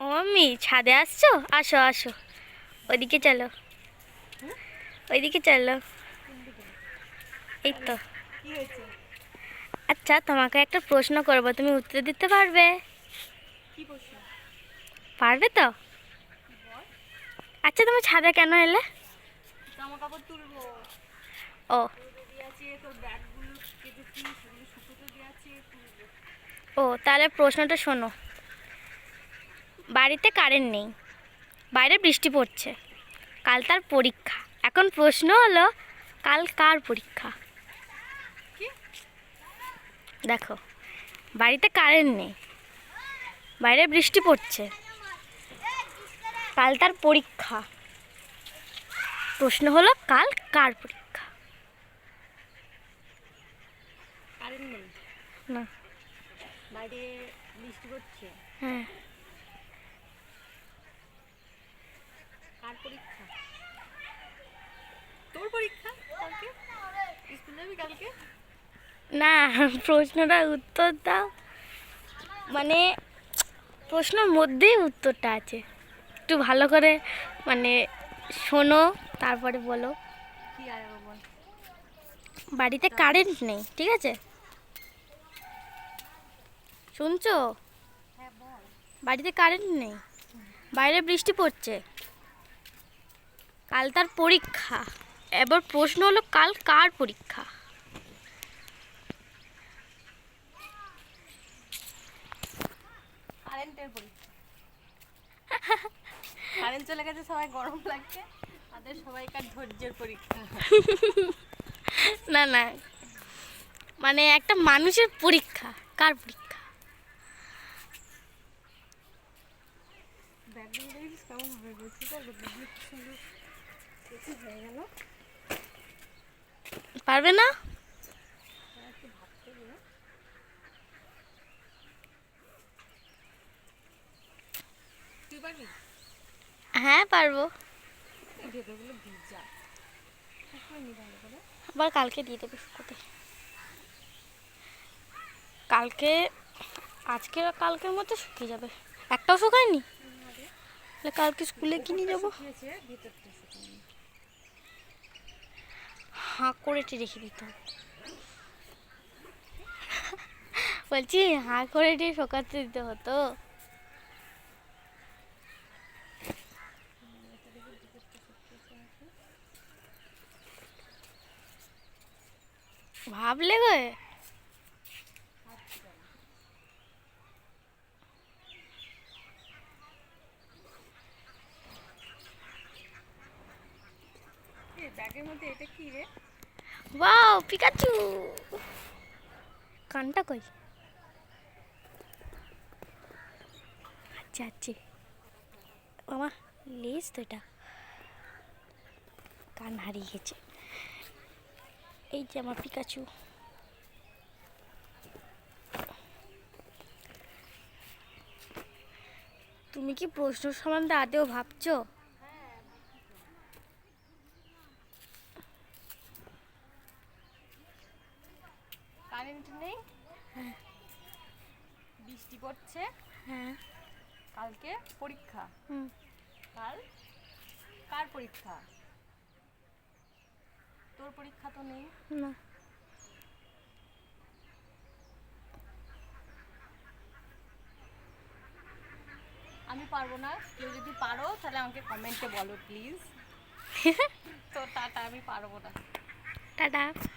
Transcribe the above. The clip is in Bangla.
ও মাম্মি ছাদে আসছো? আসো আসো। ওইদিকে চলো। ওইদিকে চলো। এই তো আচ্ছা তোমাকে একটা প্রশ্ন করব। তুমি উত্তর দিতে পারবে? পারবে তো? আচ্ছা তুমি ছাদে কেন এলে? ও। ও তাহলে প্রশ্নটা শোনো। বাড়িতে কারেন্ট নেই। বাইরে বৃষ্টি পড়ছে। কাল তার পরীক্ষা। এখন প্রশ্ন হলো কাল কার পরীক্ষা? দেখো বাড়িতে কারেন্ট নেই। বাইরে বৃষ্টি পড়ছে। কাল তার পরীক্ষা। প্রশ্ন হলো কাল কার পরীক্ষা? কারেন্ট নেই। না। বাইরে বৃষ্টি পড়ছে। হ্যাঁ। কার পরীক্ষা। তোর পরীক্ষা কালকে? স্কুল যাবি কালকে? না প্রশ্নটার উত্তর দাও। মানে প্রশ্নের মধ্যেই উত্তরটা আছে। একটু ভালো করে মানে শোনো তারপরে বলো। বাড়িতে কারেন্ট নেই ঠিক আছে? শুনছো? হ্যাঁ বাড়িতে কারেন্ট নেই। বাইরে বৃষ্টি পড়ছে। কাল তার পরীক্ষা। এবার প্রশ্ন হলো কাল কার পরীক্ষা? কারেন্টের পরীক্ষা। কারেন্ট চলে গেছে সবাই গরম লাগছে। তাদের সবাইকার ধৈর্যের পরীক্ষা। না না। মানে একটা মানুষের পরীক্ষা কার পরীক্ষা? ব্যাগগুলো কেমন ব্যাগগুলো সুন্দর কিছু হয়ে গেল। পারবে না? হ্যাঁ পারব। আবার কালকে দিয়ে দেবে শুকোতে। কালকে আজকে কালকের মধ্যে শুকিয়ে যাবে। একটাও শুকায়নি? তাহলে কালকে স্কুলে কিনে যাব? হাঁ করে রেখে দিত বলছি হাঁ করে এটি শোকাতে দিতে হতো। ভাবলে গো এই ব্যাগের মধ্যে এটা কি রে? Wow, Pikachu. কানটা কই? আচ্ছা আচ্ছা মামা লেস তো এটা। কান হারিয়ে গেছে। এই যে আমার পিকাচু। তুমি কি প্রশ্ন সম্বন্ধে আদেও ভাবছ? কারেন্ট নেই। বৃষ্টি পড়ছে। হ্যাঁ। কালকে পরীক্ষা। কাল? কার পরীক্ষা? তোর পরীক্ষা তো নেই। না। আমি পারব না। কেউ যদি পারো তাহলে আমাকে কমেন্টে বলো প্লিজ তো টাটা আমি পারব না। টাটা।